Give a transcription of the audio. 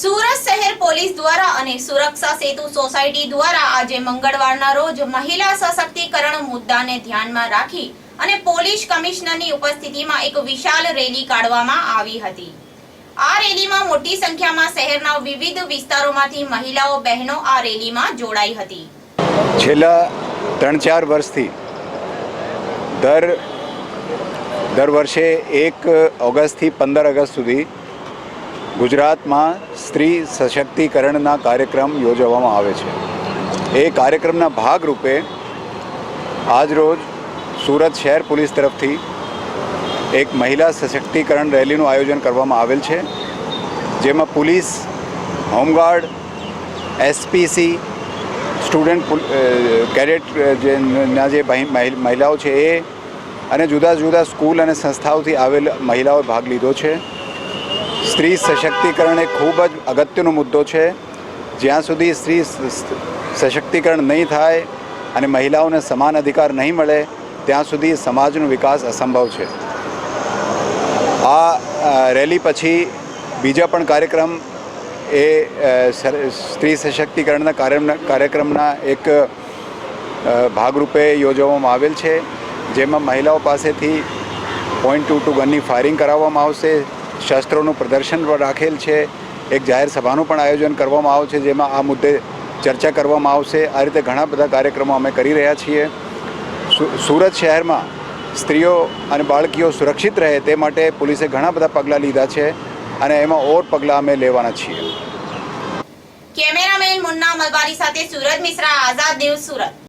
સુરત શહેર પોલીસ દ્વારા અને સુરક્ષા સેતુ સોસાયટી દ્વારા આજે મંગળવારના રોજ મહિલા સશક્તિકરણ મુદ્દાને ધ્યાનમાં રાખી અને પોલીસ કમિશનરની ઉપસ્થિતિમાં એક વિશાળ રેલી કાઢવામાં આવી હતી. આ રેલીમાં મોટી સંખ્યામાં શહેરના વિવિધ વિસ્તારોમાંથી મહિલાઓ, બહેનો આ રેલીમાં જોડાઈ હતી. છેલ્લા ત્રણ ચાર વર્ષથી દર દર વર્ષે એક ઓગસ્ટથી પંદર ઓગસ્ટ સુધી ગુજરાતમાં સ્ત્રી સશક્તિકરણના કાર્યક્રમ યોજવામાં આવે છે. એ કાર્યક્રમના ભાગરૂપે આજરોજ સુરત શહેર પોલીસ તરફથી એક મહિલા સશક્તિકરણ રેલીનું આયોજન કરવામાં આવેલ છે, જેમાં police, home guard, SPC, student cadet જેના જે મહિલાઓ છે એ અને જુદા જુદા સ્કૂલ અને સંસ્થાઓથી આવેલ મહિલાઓએ ભાગ લીધો છે. સ્ત્રી સશક્તિકરણ એ ખૂબ જ અગત્યનો મુદ્દો છે. જ્યાં સુધી સ્ત્રી સશક્તિકરણ નહીં થાય અને મહિલાઓને સમાન અધિકાર નહીં મળે, ત્યાં સુધી સમાજનો વિકાસ અસંભવ છે. આ રેલી પછી બીજા પણ કાર્યક્રમ એ સ્ત્રી સશક્તિકરણના કાર્યક્રમના એક ભાગરૂપે યોજવામાં આવેલ છે. જેમાં મહિલાઓ પાસેથી પોઈન્ટ ટુ ટુ ગનની ફાયરિંગ કરાવવામાં આવશે. શસ્ત્રોનું પ્રદર્શન પણ રાખેલ છે. એક જાહેર સભાનું પણ આયોજન કરવામાં આવશે જેમાં આ મુદ્દે ચર્ચા કરવામાં આવશે. આ રીતે ઘણા બધા કાર્યક્રમો અમે કરી રહ્યા છીએ. સુરત શહેરમાં સ્ત્રીઓ અને બાળકીઓ સુરક્ષિત રહે તે માટે પોલીસે ઘણા બધા પગલાં લીધા છે અને એમાં ઓર પગલાં અમે લેવાના છીએ. કેમેરામેન મુન્ના મલબારી સાથે સુરત મિશ્રા, આઝાદ ન્યૂઝ સુરત.